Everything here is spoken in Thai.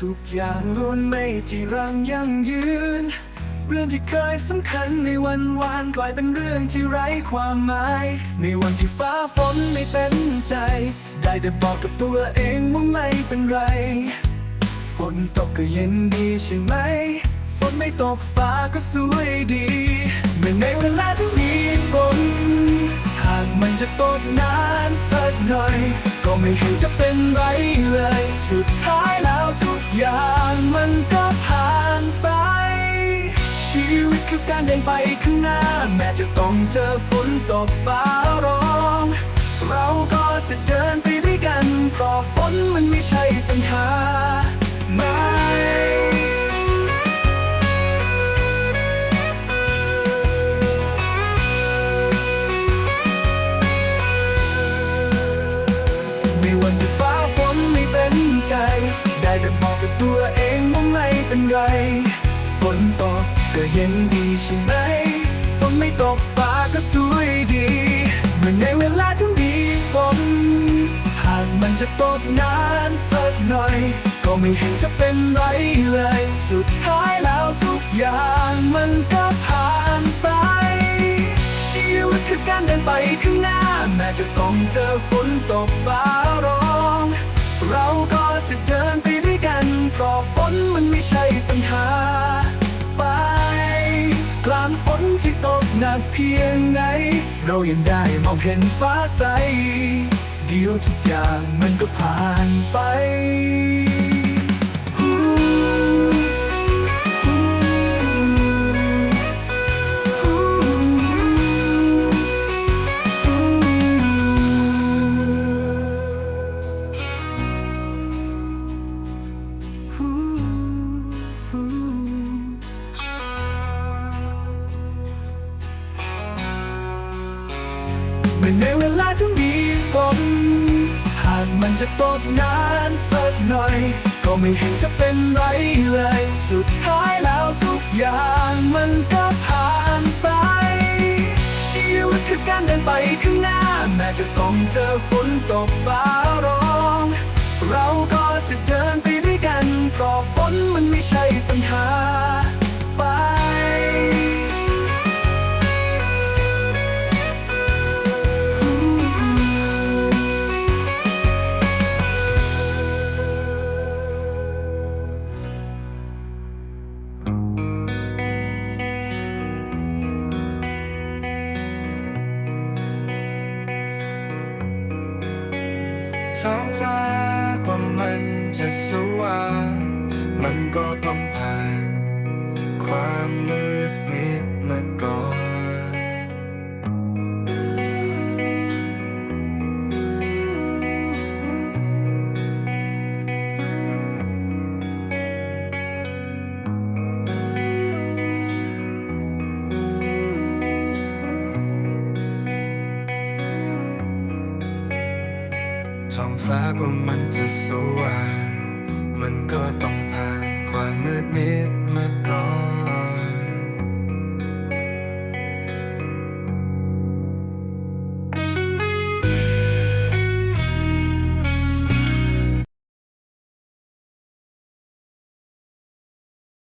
ทุกอย่างล้วนไม่จีรังยั่งยืน เรื่องที่เคยสำคัญในวันวานกลายเป็นเรื่องที่ไร้ความหมาย ในวันที่ฟ้าฝนไม่เป็นใจ ได้แต่บอกกับตัวเองว่าไม่เป็นไร ฝนตกก็เย็นดีใช่ไหม ฝนไม่ตกฟ้าก็สวยดีเมื่อในเวลาที่มีฝน หากมันจะตกนานสักหน่อย ก็ไม่เห็นจะเป็นไรเลย สุดท้ายแล้วทุก อย่างมันก็ผ่านไป ชีวิตคือการเดินไปข้างหน้า แม้จะต้องเจอฝนตกฟ้า ตัวเองว่าไม่เป็นไร ฝนตกก็เย็นดีใช่ไหม ฝนไม่ตกฟ้าก็สวยดีเหมื่อในเวลาที่มีฝน หากมันจะตกนานสักหน่อย ก็ไม่เห็นจะเป็นไรเลย สุดท้ายแล้วทุกอย่างมันก็ผ่านไป ชีวิตคือการเดินไปข้างหน้า แม้จะต้องเจอฝนตกฟ้าร้อง เราก็ เพราะฝนมันไม่ใช่ปัญหา ไป กลางฝนที่ตกหนักเพียงไหน เรายังได้มองเห็นฟ้าใส เดี๋ยวทุกอย่างมันก็ผ่านไป จะตกนานสักหน่อย ก็ไม่เห็นจะเป็นไรเลย สุดท้ายแล้วทุกอย่างมันก็ผ่านไป ชีวิตคือการเดินไปข้างหน้า แม้จะต้องเจอฝนตกฟ้า ท้องฟ้ากว่ามันจะสว่างมันก็ต้องผ่านความมืด ท้องฟ้ากว่ามันจะสว่าง มันก็ต้องผ่านความมืดมิดมา